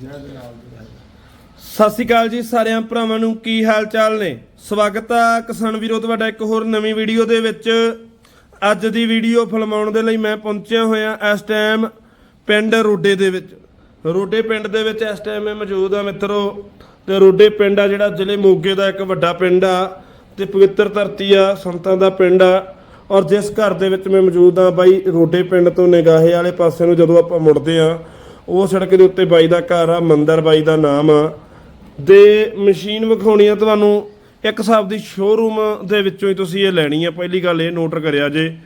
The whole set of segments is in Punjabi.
ਜਿਹੜਾ ਦੇ ਨਾਲ ਜੁੜਿਆ ਹੈ ਸਤਿ ਸ਼੍ਰੀ ਅਕਾਲ ਜੀ ਸਾਰਿਆਂ ਭਰਾਵਾਂ ਨੂੰ, ਕੀ ਹਾਲ ਚਾਲ ਨੇ? ਸਵਾਗਤ ਆ ਕਿਸਾਨ ਵੀਰੋ, ਤੁਹਾਡਾ ਇੱਕ ਹੋਰ ਨਵੀਂ ਵੀਡੀਓ ਦੇ ਵਿੱਚ। ਅੱਜ ਦੀ ਵੀਡੀਓ ਫਿਲਮਾਉਣ ਦੇ ਲਈ ਮੈਂ ਪਹੁੰਚਿਆ ਹੋਇਆ ਇਸ ਟਾਈਮ ਪਿੰਡ ਰੋਡੇ ਦੇ ਵਿੱਚ। ਰੋਡੇ ਪਿੰਡ ਦੇ ਵਿੱਚ ਇਸ ਟਾਈਮ ਮੈਂ ਮੌਜੂਦ ਆ ਮਿੱਤਰੋ। ਤੇ ਰੋਡੇ ਪਿੰਡ ਆ ਜਿਹੜਾ ਜ਼ਿਲ੍ਹੇ ਮੋਗੇ ਦਾ ਇੱਕ ਵੱਡਾ ਪਿੰਡ ਆ ਤੇ ਪਵਿੱਤਰ ਧਰਤੀ ਆ, ਸੰਤਾਂ ਦਾ ਪਿੰਡ ਆ। ਔਰ ਜਿਸ ਘਰ ਦੇ ਵਿੱਚ ਮੈਂ ਮੌਜੂਦ ਆ ਬਾਈ, ਰੋਡੇ ਪਿੰਡ ਤੋਂ ਨਿਗਾਹੇ ਵਾਲੇ ਪਾਸੇ ਨੂੰ ਜਦੋਂ ਆਪਾਂ ਮੁੜਦੇ ਆ ਉਹ ਸੜਕ ਦੇ ਉੱਤੇ ਬਾਈ ਦਾ ਘਰ ਆ, ਮੰਦਰ ਬਾਈ ਦਾ ਨਾਮ ਆ। ਦੇ ਮਸ਼ੀਨ ਵਿਖਾਉਣੀ ਆ ਤੁਹਾਨੂੰ। ਇੱਕ ਹਿਸਾਬ ਦੀ ਸ਼ੋਰੂਮ ਦੇ ਵਿੱਚੋਂ ਹੀ ਤੁਸੀਂ ਇਹ ਲੈਣੀ ਆ। ਪਹਿਲੀ ਗੱਲ ਇਹ ਨੋਟ ਕਰਿਆ ਜੇ।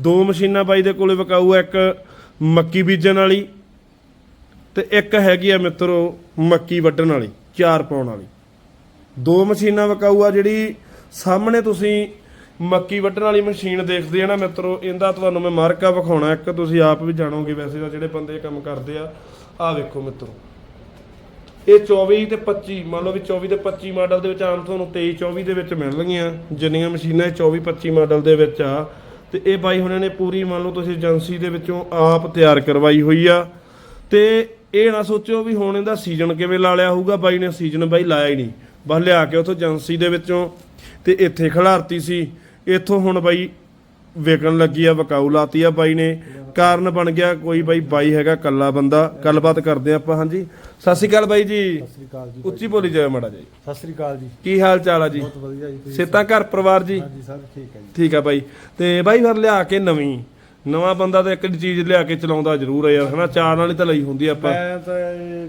ਦੋ ਮਸ਼ੀਨਾਂ ਬਾਈ ਦੇ ਕੋਲੇ ਵਿਕਾਊ ਆ, ਇੱਕ ਮੱਕੀ ਬੀਜਣ ਵਾਲੀ ਤੇ ਇੱਕ ਹੈਗੀ ਆ ਮਿੱਤਰੋ ਮੱਕੀ ਵੱਢਣ ਵਾਲੀ, ਚਾਰ ਪਾਉਣ ਵਾਲੀ। ਦੋ ਮਸ਼ੀਨਾਂ ਵਿਕਾਊ ਆ ਜਿਹੜੀ ਸਾਹਮਣੇ ਤੁਸੀਂ ਮੱਕੀ ਵੱਢਣ ਵਾਲੀ ਮਸ਼ੀਨ ਦੇਖਦੇ ਆ ਨਾ ਮਿੱਤਰੋ, ਇਹਦਾ ਤੁਹਾਨੂੰ ਮੈਂ ਮਾਰਕਾ ਵਿਖਾਉਣਾ। ਇੱਕ ਤੁਸੀਂ ਆਪ ਵੀ ਜਾਣੋਗੇ ਵੈਸੇ ਤਾਂ ਜਿਹੜੇ ਬੰਦੇ ਕੰਮ ਕਰਦੇ ਆ। ਆਹ ਵੇਖੋ ਮਿੱਤਰੋ। ਇਹ 24 ਤੇ 25 ਮੰਨ ਲਓ ਵੀ 24 ਤੇ 25 ਮਾਡਲ ਦੇ ਵਿੱਚ ਆਮ ਤੁਹਾਨੂੰ 23 24 ਦੇ ਵਿੱਚ ਮਿਲਣਗੀਆਂ ਜਿੰਨੀਆਂ ਮਸ਼ੀਨਾਂ ਇਹ 24 25 ਮਾਡਲ ਦੇ ਵਿੱਚ ਆ। ਤੇ ਇਹ ਬਾਈ ਹੁਣਾਂ ਨੇ ਪੂਰੀ ਮੰਨ ਲਓ ਤੁਸੀਂ ਏਜੰਸੀ ਦੇ ਵਿੱਚੋਂ ਆਪ ਤਿਆਰ ਕਰਵਾਈ ਹੋਈ ਆ। ਤੇ ਇਹ ਨਾ ਸੋਚੋ ਵੀ ਹੁਣ ਇਹਦਾ ਸੀਜ਼ਨ ਕਿਵੇਂ ਲਾ ਲਿਆ ਹੋਊਗਾ, ਬਾਈ ਨੇ ਸੀਜ਼ਨ ਬਾਈ ਲਾਇਆ ਹੀ ਨਹੀਂ। ਬਸ ਲਿਆ ਕੇ ਉਥੋਂ ਏਜੰਸੀ ਦੇ ਵਿੱਚੋਂ ਤੇ ਇੱਥੇ ਖਿਲਾਰਤੀ ਸੀ। ਇੱਥੋਂ ਹੁਣ ਬਾਈ ਵਿਕਣ ਲੱਗੀ ਆ ਵਕਾਊ ਲਾਤੀ ਆ ਬਾਈ ਨੇ। ਕਾਰਨ ਬਣ ਗਿਆ ਕੋਈ ਬਾਈ ਬਾਈ ਹੈਗਾ ਕੱਲਾ ਬੰਦਾ। ਗੱਲਬਾਤ ਕਰਦੇ ਆਪਾਂ ਹਾਂਜੀ। ਸਤਿ ਸ਼੍ਰੀ ਅਕਾਲ ਬਾਈ ਜੀ। ਸਤਿ ਸ੍ਰੀ ਅਕਾਲ ਜੀ ਉੱਚੀ ਬੋਲੀ ਜਾਵੇ ਮਾੜਾ ਜੀ ਸਤਿ ਸ੍ਰੀ ਅਕਾਲ ਜੀ। ਕੀ ਹਾਲ ਚਾਲ ਆ ਜੀ? ਬਹੁਤ ਵਧੀਆ ਜੀ ਤੁਸੀਂ ਸੇਤਾ ਘਰ ਪਰਿਵਾਰ ਜੀ? ਹਾਂਜੀ ਸਭ ਠੀਕ ਹੈ ਜੀ। ਠੀਕ ਆ ਬਾਈ। ਤੇ ਬਾਈ ਫਿਰ ਲਿਆ ਕੇ ਨਵੀਂ। ਨਵਾਂ ਬੰਦਾ ਤਾਂ ਇੱਕ ਚੀਜ਼ ਲਿਆ ਕੇ ਚਲਾਉਂਦਾ ਜ਼ਰੂਰ ਆ ਯਾਰ ਹਨਾ? ਚਾਰ ਨਾਲ ਹੀ ਤਾਂ ਲਈ ਹੁੰਦੀ ਆ ਆਪਾਂ। ਮੈਂ ਤਾਂ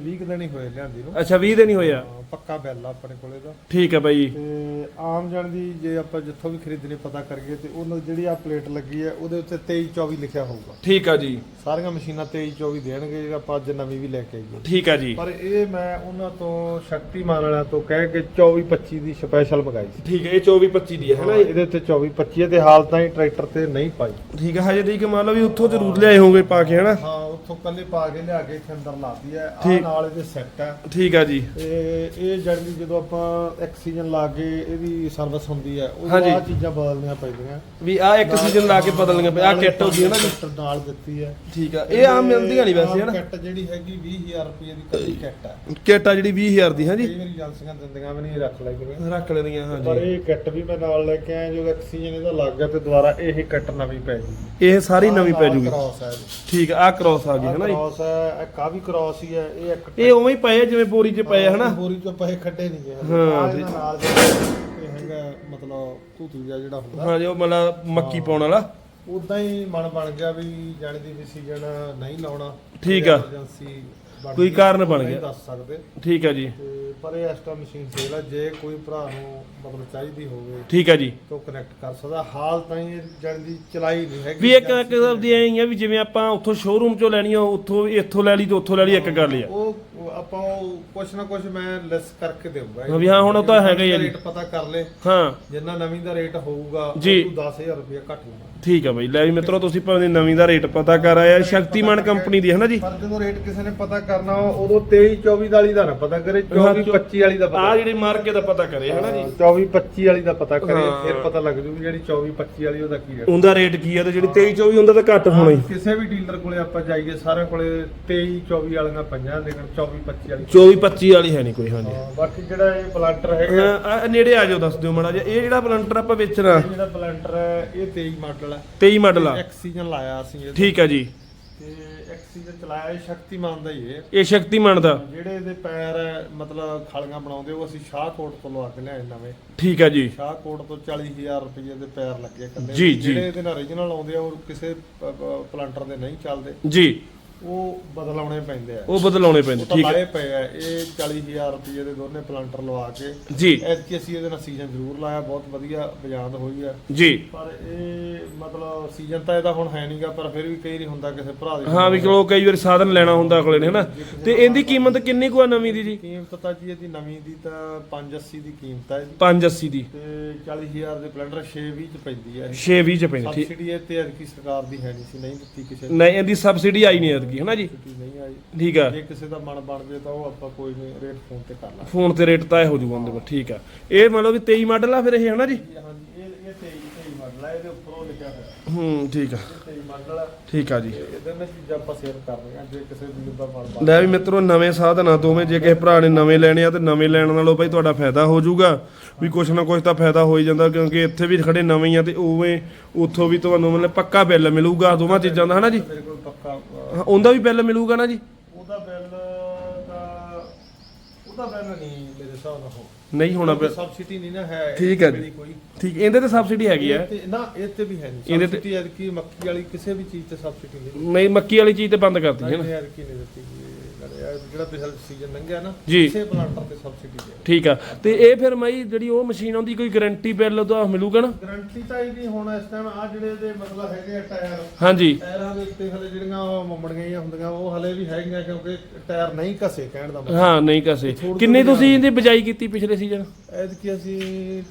20 ਕੁ ਦਿਨ ਹੀ ਹੋਏ ਲਿਆਂਦੀ ਨੂੰ। ਅੱਛਾ 20 ਦੇ ਨਹੀਂ ਹੋਇਆ ਹਾਂ, ਪੱਕਾ ਬਿੱਲ ਆ ਆਪਣੇ ਕੋਲੇ ਦਾ ਠੀਕ ਆ ਬਾਈ ਤੇ ਆਮ ਜਣ ਦੀ ਜੇ ਆਪਾਂ ਜਿੱਥੋਂ ਵੀ ਖਰੀਦਣੀ ਪਤਾ ਕਰੀਏ ਤੇ ਉਹਨਾਂ ਦੀ ਜਿਹੜੀ ਆ ਪਲੇਟ ਲੱਗੀ ਹੈ ਉਹਦੇ ਉੱਤੇ 23 24 ਲਿਖਿਆ ਹੋਊਗਾ। ਠੀਕ ਆ ਜੀ। ਸਾਰੀਆਂ ਮਸ਼ੀਨਾਂ 23 24 ਦੇਣਗੇ ਜਿਹੜਾ ਆਪਾਂ ਅੱਜ ਨਵੀਂ ਵੀ ਲੈ ਕੇ ਆਈਏ। ਠੀਕ ਆ ਜੀ। ਪਰ ਇਹ ਮੈਂ ਉਹਨਾਂ ਤੋਂ ਸ਼ਕਤੀਮਾਨ ਵਾਲਿਆਂ ਤੋਂ ਕਹਿ ਕੇ 24 25 ਦੀ ਸਪੈਸ਼ਲ ਮੰਗਾਈ ਸੀ। ਠੀਕ ਹੈ ਇਹ 24 25 ਦੀ ਹੈ ਹਨਾ? ਇਹਦੇ ਉੱਤੇ 24 25 ਹੈ ਤੇ ਹਾਲ ਤਾਂ ਹੀ ਟਰੈਕਟਰ ਤੇ ਨਹੀਂ ਪਾਈ। ਠੀਕ ਹੈ ਹਜੇ ਠੀਕ ਮੰਨ ਲਓ ਵੀ ਉੱਥੋਂ ਜ਼ਰੂਰ ਲਿਆਏ ਹੋਗੇ ਪਾ ਕੇ ਹਨਾ? ਹਾਂ। ਉੱਥੋਂ ਕੱਲੇ ਪਾ ਕੇ ਲਿਆ ਕੇ ਇੱਥੇ ਅੰਦਰ ਲਾਤੀ ਹੈ। ਆ ਠੀਕ। ਨਾਲ ਇਹਦੇ ਸੈੱਟ ਹੈ। ਠੀਕ ਆ ਜੀ। ਤੇ ਇਹ ਜੜੀ ਜਦੋਂ ਆਪਾਂ ਐਕਸੀਜਨ ਲਾ ਕੇ ਇਹਦੀ ਸਰਵਿਸ ਹੁੰਦੀ ਹੈ ਉਹ ਹਾਂਜੀ। ਆ ਚੀਜ਼ਾਂ ਬਦਲਣੀਆਂ ਪੈਂਦੀਆਂ। ਵੀ ਆ ਇੱਕ ਸੀਜ਼ਨ ਲਾ ਕੇ ਬਦਲਣਗੇ ਪਏ ਆ ਕਿੱਟ ਹੁੰਦੀ ਹੈ ਨਾ ਜੀ। ਕਿੱਟ ਨਾਲ ਦਿੱਤੀ ਹੈ। ਠੀਕ ਆ। ਇਹ ਆਮ ਮਿਲਦੀਆਂ ਨਹੀਂ ਵੈਸੇ ਹਨਾ? ਕਿੱਟ ਜਿਹੜੀ ਹੈਗੀ 20000 ਰੁਪਏ ਦੀ ਕੱਲੀ ਕਿੱਟ ਹੈ। ਕਿੱਟ ਆ ਜਿਹੜੀ 20000 ਦੀ ਹਾਂਜੀ। ਕਈ ਵਾਰੀ ਏਜੰਸੀਆਂ ਦਿੰਦੀਆਂ ਵੀ ਨਹੀਂ ਰੱਖ ਲੈਂਦੀਆਂ ਰੱਖ ਲੈਂਦੀਆਂ ਪਰ ਹਾਂਜੀ ਇਹ ਕਿੱਟ ਵੀ ਮੈਂ ਨਾਲ ਲੈ ਕੇ ਆਇਆ ਜਦੋਂ ਐਕਸੀਜਨ ਇਹਦਾ ਲੱਗ ਗਿਆ ਤੇ ਦੁਬਾਰਾ ਇਹ ਕਿੱਟ ਨਵੀਂ ਪੈ ਜੂਗੀ। ਇਹ ਸਾਰੀ ਨਵੀਂ ਪੈ ਜੂਗੀ। ਕ੍ਰਾਸ ਹੈ ਠੀਕ ਆ ਕ੍ਰੋਸ ਆ ਗਈ ਹਨਾ ਜੀ? ਕ੍ਰਾਸ ਹੈ ਇਹ ਕਾ ਵੀ ਕ੍ਰਾਸ ਹੀ ਹੈ ਇਹ ਇੱਕ ਇਹ ਉਵੇਂ ਹੀ ਪਏ ਆ ਜਿਵੇਂ ਬੋਰੀ 'ਚ ਪਏ ਆ ਹਨਾ? ਬੋਰੀ ਚੋਂ ਪਏ ਖੱਡੇ ਨਹੀਂ ਗਏ ਹਾਂ, ਜੀ। ਨਾਲ ਇਹ ਹੈਗਾ ਮਤਲਬ ਤੂਤੂ ਜਿਹਾ ਜਿਹੜਾ ਹੁੰਦਾ। ਹਾਂ ਜੋ ਮਤਲਬ ਮੱਕੀ ਪਾਉਣ ਵਾਲਾ। ਉਦਾਂ ਹੀ ਮਨ ਬਣ ਗਿਆ ਵੀ ਜਾਣੀ ਦੀ ਵੀ ਸੀਜ਼ਨ ਨਹੀਂ ਲਾਉਣਾ ਠੀਕ ਆ। ਐਮਰਜੈਂਸੀ ਕੋਈ ਕਾਰਨ ਬਣ ਨਹੀਂ ਗਿਆ। ਦੱਸ ਸਕਦੇ। ਠੀਕ ਆ ਜੀ। ਤੇ ਪਰ ਇਹ ਐਸਟਾ ਮਸ਼ੀਨ ਸੇਲ ਆ ਜੇ ਕੋਈ ਭਰਾ ਨੂੰ ਮਤਲਬ ਚਾਹੀਦੀ ਹੋਵੇ ਠੀਕ ਆ ਜੀ। ਤਾਂ ਕਨੈਕਟ ਕਰ ਸਕਦਾ। ਹਾਲ ਤਾਂ ਹੀ ਦੀ ਚਲਾਈ ਨਹੀਂ ਹੈਗੀ। ਵੀ ਇੱਕ ਇੱਕ ਕਿਸਮ ਦੀ ਐਂ ਆ ਵੀ ਜਿਵੇਂ ਆਪਾਂ ਉੱਥੋਂ ਸ਼ੋਰੂਮ ਚੋਂ ਲੈਣੀ ਆ ਉੱਥੋਂ ਇੱਥੋਂ ਲੈ ਲਈ ਤੇ ਉੱਥੋਂ ਲੈ ਲਈ ਇੱਕ ਗੱਲ ਆ। ਉਹ ਉਹ ਆਪਾਂ ਉਹ ਕੁਛ ਨਾ ਕੁਛ ਮੈਂ ਲੈਸ ਕਰਕੇ ਦੇਊਗਾ। ਵੀ ਹਾਂ, ਹੁਣ ਉਹ ਤਾਂ ਹੈਗਾ ਹੀ ਆ ਜੀ। ਰੇਟ ਪਤਾ ਕਰ ਲੈ ਹਾਂ। ਜਿੰਨਾ ਨਵੀਂ ਦਾ ਰੇਟ ਹੋਊਗਾ ਉਹ ਜੀ। ਤੋਂ 10000 ਰੁਪਏ ਘੱਟ ਲਾਉਣਾ ਠੀਕ ਆ ਬਈ। ਲੈ ਵੀ ਮਿੱਤਰੋ ਤੁਸੀਂ ਭਾਵੇਂ ਨਵੀਂ ਦਾ ਰੇਟ ਪਤਾ ਕਰ ਆਇਆ ਸ਼ਕਤੀਮਾਨ ਕੰਪਨੀ ਦੀ ਹੈ ਨਾ ਜੀ? ਪਰ ਜਦੋਂ ਰੇਟ ਕਿਸੇ ਨੇ ਪਤਾ ਕਰਨਾ ਉਦੋਂ 23 24 ਵਾਲੀ ਦਾ ਨਾ ਪਤਾ ਕਰੇ 24 25 ਵਾਲੀ ਦਾ ਆ ਪਤਾ ਜਿਹੜੀ ਮਾਰਕੇ ਦਾ ਪਤਾ ਕਰੇ ਹੈ ਨਾ ਜੀ 24 25 ਵਾਲੀ ਦਾ ਪਤਾ ਕਰੇ ਹਾਂ। ਫਿਰ ਪਤਾ ਲੱਗ ਜੂ ਵੀ ਜਿਹੜੀ 24 25 ਵਾਲੀ ਉਹਦਾ ਕੀ ਰੇਟ ਉਹਦਾ ਰੇਟ ਕੀ ਆ ਤੇ ਜਿਹੜੀ 23 24 ਹੁੰਦਾ ਤਾਂ ਘੱਟ ਹੋਣਾ ਹੀ। ਕਿਸੇ ਵੀ ਡੀਲਰ ਕੋਲੇ ਆਪਾਂ ਜਾਈਏ ਸਾਰਿਆਂ ਕੋਲੇ 23 24 ਵਾਲੀਆਂ ਪਈਆਂ ਲੇਕਿਨ 24 25 ਵਾਲੀ। 24 25 ਵਾਲੀ ਹੈ ਨਹੀਂ ਕੋਈ ਹਾਂਜੀ। ਹਾਂ, ਬਾਕੀ ਜਿਹੜਾ ਇਹ ਪਲਾਂਟਰ ਹੈਗਾ। ਅਹ, ਨੇੜੇ ਆ ਜਾਓ ਦੱਸ ਦਿਓ ਮਾੜਾ ਜਿਹਾ। ਇਹ ਜਿਹੜਾ ਪਲੰਟਰ ਆਪਾਂ ਵੇਚਣਾ। ਇਹ ਜਿਹੜਾ ਪਲਾਂਟਰ ਹੈ ਇਹ 23 ਮਾਡਲ ਹੈ। 23 ਮਾਡਲ ਆ। ਐਕਸੀਜਨ ਲਾਇਆ ਸੀ ਇਹਦਾ। ਠੀਕ ਆ ਜੀ। ਤੇ ਐਕਸੀਜਨ ਚਲਾਇਆ ਇਹ ਸ਼ਕਤੀਮਾਨ ਦਾ ਹੀ ਹੈ। ਇਹ ਸ਼ਕਤੀਮਾਨ ਦਾ। ਜਿਹੜੇ ਇਹਦੇ ਪੈਰ ਹੈ, ਮਤਲਬ ਖਾਲੀਆਂ ਬਣਾਉਂਦੇ ਉਹ ਅਸੀਂ ਸ਼ਾਹਕੋਟ ਤੋਂ ਲਵਾ ਕੇ ਲਿਆਏ ਨਵੇਂ। ਠੀਕ ਆ ਜੀ। ਸ਼ਾਹਕੋਟ ਤੋਂ 40000 ਰੁਪਏ ਦੇ ਪੈਰ ਲੱਗੇ ਕੱਲੇ ਜੀ, ਜੀ। ਜਿਹੜੇ ਇਹਦੇ ਨਾਲ origignal ਆਉਂਦੇ ਆ ਉਹ ਕਿਸੇ ਪਲਾਂਟਰ ਦੇ ਨਹੀਂ ਚੱਲਦੇ। ਜੀ। ਉਹ ਬਦਲਾਉਣੇ ਪੈਂਦੇ ਆ। ਉਹ ਬਦਲਾਉਣੇ ਪੈਂਦੇ ਠੀਕ ਆ ਲਾਏ ਪਏ ਆ। ਇਹ 40000 ਰੁਪਏ ਦੇ ਦੋਨੇ ਪਲਾਂਟਰ ਲਵਾ ਕੇ ਜੀ। ਐਤਕੀ ਅਸੀਂ ਇਹਦੇ ਨਾਲ ਸੀਜ਼ਨ ਜ਼ਰੂਰ ਲਾਇਆ ਬਹੁਤ ਵਧੀਆ ਬਜਾਂਦ ਹੋਈ ਆ। ਜੀ। ਪਰ ਇਹ ਮਤਲਬ ਸੀਜ਼ਨ ਤਾਂ ਇਹਦਾ ਹੁਣ ਹੈ ਨਹੀਂਗਾ ਪਰ ਫਿਰ ਵੀ ਕਈ ਨਹੀਂ ਹੁੰਦਾ ਕਿਸੇ ਭਰਾ ਦੇ ਹਾਂ ਵੀ ਚਲੋ ਕਈ ਵਾਰ ਸਾਧਨ ਲੈਣਾ ਹੁੰਦਾ ਅਗਲੇ ਨੇ ਹਨਾ? ਤੇ ਇਹਦੀ ਕੀਮਤ ਕਿੰਨੀ ਕੁ ਆ ਨਵੀਂ ਦੀ ਜੀ? ਕੀਮਤ ਤਾਂ ਜੀ ਇਹਦੀ ਨਵੀਂ ਦੀ ਤਾਂ 580 ਦੀ ਕੀਮਤ ਹੈ ਇਹਦੀ। 580 ਦੀ। ਤੇ 40000 ਦੇ ਪਲੰਡਰ 620 ਚ ਪੈਂਦੀ ਹੈ ਇਹ। 620 ਚ ਪੈਂਦੀ ਠੀਕ। ਸਬਸਿਡੀ ਇਹ ਤੇ ਅਦਕੀ ਸਰਕਾਰ ਦੀ ਹੈ ਨਹੀਂ ਸੀ ਨਹੀਂ ਦਿੱਤੀ ਕਿਸੇ ਨਹੀਂ ਇਹਦੀ ਸਬਸਿਡੀ ਆਈ ਨਹੀਂ ਐਤਕੀ ਹਨਾ ਜੀ? ਸਬਸਿਡੀ ਨਹੀਂ ਆਈ। ਠੀਕ ਆ ਜੇ ਕਿਸੇ ਦਾ ਮਨ ਬਣ ਜੇ ਤਾਂ ਉਹ ਆਪਾਂ ਕੋਈ ਨਹੀਂ ਰੇਟ ਫੋਨ ਤੇ ਕਰ ਲਾਂਗੇ। ਫੋਨ ਤੇ ਰੇਟ ਤਾਂ ਹੋ ਜੂਗਾ ਉਹਦੇ ਕੋਲ ਠੀਕ ਆ ਇਹ ਮੰਨ ਲਓ ਵੀ 23 ਮਾਡਲ ਆ ਫਿਰ ਇਹ ਹਨਾ ਜੀ? ਹਾਂਜੀ। ਇਹ 23 23 ਮਾਡਲ ਹੈ ਇਹਦੇ ਉੱਪਰ ਲਿਖਿਆ ਹੋਇਆ ਹੂੰ ਠੀਕ ਆ। 23 ਮਾਡਲ ਆ ਠੀਕ ਆ ਜੀ। ਇਹਦੇ ਨਾਲ ਚੀਜ਼ਾਂ ਆਪਾਂ ਸੇਵ ਕਰ ਰਹੇ ਹਾਂ ਜੇ ਕਿਸੇ ਵੀਰ ਦਾ ਮਨ ਲੈ ਵੀ ਮਿੱਤਰੋ ਨਵੇਂ ਸਾਧਨ ਆ ਦੋਵੇਂ। ਜੇ ਕਿਸੇ ਭਰਾ ਨੇ ਨਵੇਂ ਲੈਣੇ ਆ ਤੇ ਨਵੇਂ ਲੈਣ ਨਾਲੋਂ ਭਾਈ ਤੁਹਾਡਾ ਫਾਇਦਾ ਹੋ ਜਾਊਗਾ। ਵੀ ਕੁਛ ਨਾ ਕੁਛ ਤਾਂ ਫਾਇਦਾ ਹੋ ਹੀ ਜਾਂਦਾ ਕਿਉਂਕਿ ਇੱਥੇ ਵੀ ਖੜੇ ਨਵੇਂ ਹੀ ਆ ਤੇ ਉਵੇਂ ਉੱਥੋਂ ਵੀ ਤੁਹਾਨੂੰ ਮਤਲਬ ਪੱਕਾ ਬਿੱਲ ਮਿਲੂਗਾ ਦੋਵਾਂ ਚੀਜ਼ਾਂ ਦਾ ਹਨਾ ਜੀ? ਮੇਰੇ ਕੋਲ ਪੱਕਾ ਹਾਂ, ਉਹਦਾ ਵੀ ਬਿੱਲ ਮਿਲੂਗਾ ਨਾ ਜੀ? ਉਹਦਾ ਬਿੱਲ ਦਾ ਉਹਦਾ ਬਿੱਲ ਨਹੀਂ ਮੇਰੇ ਹਿਸਾਬ ਨਾਲ ਹੋ ਨਹੀਂ ਹੋਣਾ ਬਿੱਲ ਸਬਸਿਡੀ ਨਹੀਂ ਨਾ ਹੈ ਠੀਕ ਹੈ ਜੀ। ਕੋਈ। ਠੀਕ ਇਹਦੇ ਤੇ ਸਬਸਿਡੀ ਹੈਗੀ ਇਹ ਤੇ ਨਾ ਇਹ ਤੇ ਵੀ ਹੈ ਨਹੀਂ। ਇਹਦੇ ਤੇ- ਸਬਸਿਡੀ ਹੈ ਕਿ ਮੱਕੀ ਵਾਲੀ ਕਿਸੇ ਵੀ ਚੀਜ਼ ਤੇ ਸਬਸਿਡੀ ਨਹੀਂ। ਨਹੀਂ ਮੱਕੀ ਵਾਲੀ ਚੀਜ਼ ਤੇ ਬੰਦ ਕਰਤੀ ਹੈ ਨਾ। ਨਹੀਂ ਯਾਰ ਕੀ ਨਹੀਂ ਦਿੱਤੀ ਗਈ ਇਹ ਗੱਲ। ਇਹ ਜਿਹੜਾ ਪਿਛਲਾ ਸੀਜ਼ਨ ਲੰਘਿਆ ਨਾ ਜੀ। ਕਿਸੇ ਪਲਾਂਟਰ ਤੇ ਸਬਸਿਡੀ ਦੇ ਠੀਕ ਆ। ਤੇ ਇਹ ਫਿਰ ਮਾਈ ਜਿਹੜੀ ਉਹ ਮਸ਼ੀਨ ਆਉਂਦੀ ਕੋਈ ਗਾਰੰਟੀ ਬਿੱਲ ਉਹਦਾ ਮਿਲੂਗਾ ਨਾ? ਗਰੰਟੀ ਤਾਂ ਇਹਦੀ ਹੁਣ ਇਸ ਟਾਈਮ ਆ ਜਿਹੜੇ ਦੇ ਮਤਲਬ ਹੈਗੇ ਆ ਟਾਇਰ ਹਾਂਜੀ। ਟਾਇਰਾਂ ਦੇ ਉੱਤੇ ਹਲੇ ਜਿਹੜੀਆਂ ਉਹ ਮੁੰਮੜ ਗਈਆਂ ਹੁੰਦੀਆਂ ਉਹ ਹਲੇ ਵੀ ਹੈਗੀਆਂ ਕਿਉਂਕਿ ਟਾਇਰ ਨਹੀਂ ਘਸੇ ਕਹਿਣ ਦਾ ਮਤਲਬ। ਹਾਂ ਨਹੀਂ ਕਸੇ ਕਿੰਨੀ ਤੁਸੀਂ ਇਹਦੀ ਬਜਾਈ ਕੀਤੀ ਪਿਛਲੇ ਸੀਜ਼ਨ ਐਤਕੀ ਅਸੀਂ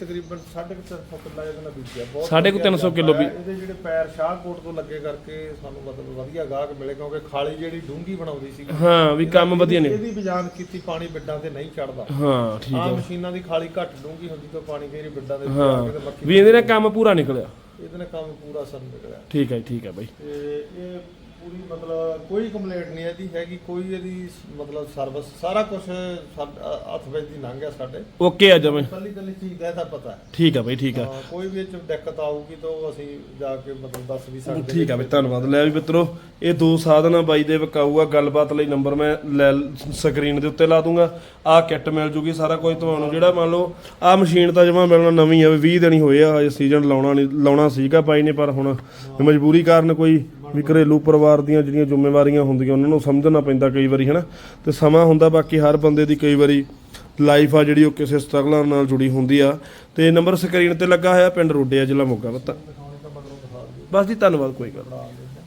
ਤਕਰੀਬਨ 350 ਕਿੱਲਾ ਨਾਲ ਬੀਜਿਆ। ਬਹੁਤ ਸਾਢੇ ਕੁ ਵਧੀਆ 300 ਕਿੱਲੋ ਹੈ। ਇਹਦੇ ਜਿਹੜੇ ਪੈਰ ਸ਼ਾਹਕੋਟ ਤੋਂ ਲੱਗੇ ਕਰਕੇ ਸਾਨੂੰ ਮਤਲਬ ਵਧੀਆ ਗਾਹਕ ਮਿਲੇ ਕਿਉਂਕਿ ਖਾਲੀ ਜਿਹੜੀ ਡੂੰਗੀ ਬਣਾਉਂਦੀ ਸੀ। ਹਾਂ ਵੀ ਕੰਮ ਵਧੀਆ ਨਹੀਂ। ਇਹਦੀ ਬਿਜਾਨ ਕੀਤੀ ਪਾਣੀ ਬਿੱਡਾਂ ਤੇ ਨਹੀਂ ਚੜਦਾ। ਹਾਂ ਠੀਕ ਆ ਆ। ਮਸ਼ੀਨਾਂ ਦੀ ਖਾਲੀ ਘੱਟ ਡੂੰਗੀ ਹੁੰਦੀ ਤਾਂ ਪਾਣੀ ਕਈ ਵਾਰੀ ਬਿੱਡਾਂ ਦੇ ਵਿੱਚ ਹਾਂ ਆ ਕੇ ਤੇ ਮੱਕੀ ਵੀ ਇਹਦੇ ਨਾਲ ਕੰਮ ਪੂਰਾ ਨਿਕਲਿਆ। ਇਹਦੇ ਨਾਲ ਕੰਮ ਪੂਰਾ ਸਰ ਨਿਕਲਿਆ। ਠੀਕ ਹੈ ਜੀ, ਠੀਕ ਹੈ ਬਾਈ। ਤੇ ਇਹ ਪੂਰੀ ਮਤਲਬ ਕੋਈ ਕੰਪਲੇਂਟ ਨਹੀਂ ਇਹਦੀ ਹੈਗੀ ਕੋਈ ਇਹਦੀ ਮਤਲਬ ਸਰਵਿਸ ਸਾਰਾ ਕੁਝ ਹੱਥ ਵਿੱਚ ਦੀ ਲੰਘ ਗਿਆ ਸਾਡੇ। ਓਕੇ ਆ ਜਮੇ। ਕੱਲੀ ਕੱਲੀ ਚੀਜ਼ ਦਾ ਇਹਦਾ ਪਤਾ ਹੈ। ਠੀਕ ਆ ਬਾਈ ਠੀਕ ਆ। ਹਾਂ, ਕੋਈ ਵੀ ਇਹ ਚ ਦਿੱਕਤ ਆਊਗੀ ਤਾਂ ਉਹ ਅਸੀਂ ਜਾ ਕੇ ਮਤਲਬ ਦੱਸ ਵੀ ਸਕਦੇ ਠੀਕ ਆ ਬਈ ਧੰਨਵਾਦ। ਲੈ ਵੀ ਮਿੱਤਰੋ ਇਹ ਦੋ ਸਾਧਨ ਆ ਬਾਈ ਦੇ ਵਿਕਾਊ ਆ ਗੱਲਬਾਤ ਲਈ ਨੰਬਰ ਮੈਂ ਲੈ ਸਕਰੀਨ ਦੇ ਉੱਤੇ ਲਾ ਦੂੰਗਾ। ਆ ਕਿੱਟ ਮਿਲ ਜੂਗੀ ਸਾਰਾ ਕੁਝ ਤੁਹਾਨੂੰ ਜਿਹੜਾ ਮੰਨ ਲਓ ਆ ਮਸ਼ੀਨ ਤਾਂ ਜਮਾ ਮਿਲਣਾ ਨਵੀਂ ਆ ਵੀ 20 ਦਿਨ ਹੀ ਹੋਏ ਆ ਹਜੇ ਸੀਜ਼ਨ ਲਾਉਣਾ ਨਹੀਂ ਲਾਉਣਾ ਸੀਗਾ ਬਾਈ ਨੇ ਪਰ ਹੁਣ ਮਜਬੂਰੀ ਕਾਰਨ ਕੋਈ ਵੀ ਘਰੇਲੂ ਪਰਿਵਾਰ ਦੀਆਂ ਜਿਹੜੀਆਂ ਜ਼ਿੰਮੇਵਾਰੀਆਂ ਹੁੰਦੀਆਂ, ਉਹਨਾਂ ਨੂੰ ਸਮਝਣਾ ਪੈਂਦਾ ਕਈ ਵਾਰੀ, ਹਨਾ? ਤੇ ਸਮਾਂ ਹੁੰਦਾ, ਬਾਕੀ ਹਰ ਬੰਦੇ ਦੀ ਕਈ ਵਾਰੀ ਲਾਈਫ ਆ ਜਿਹੜੀ ਉਹ ਕਿਸੇ ਸਟਰਗਲਾਂ ਨਾਲ ਜੁੜੀ ਹੁੰਦੀ ਆ। ਤੇ ਨੰਬਰ ਸਕਰੀਨ ਤੇ ਲੱਗਾ ਹੋਇਆ ਪਿੰਡ ਰੋਡੇ ਆ ਜ਼ਿਲ੍ਹਾ ਮੋਗਾ ਬੱਤਾ ਬਸ ਜੀ, ਧੰਨਵਾਦ, ਕੋਈ ਗੱਲ ਨਹੀਂ।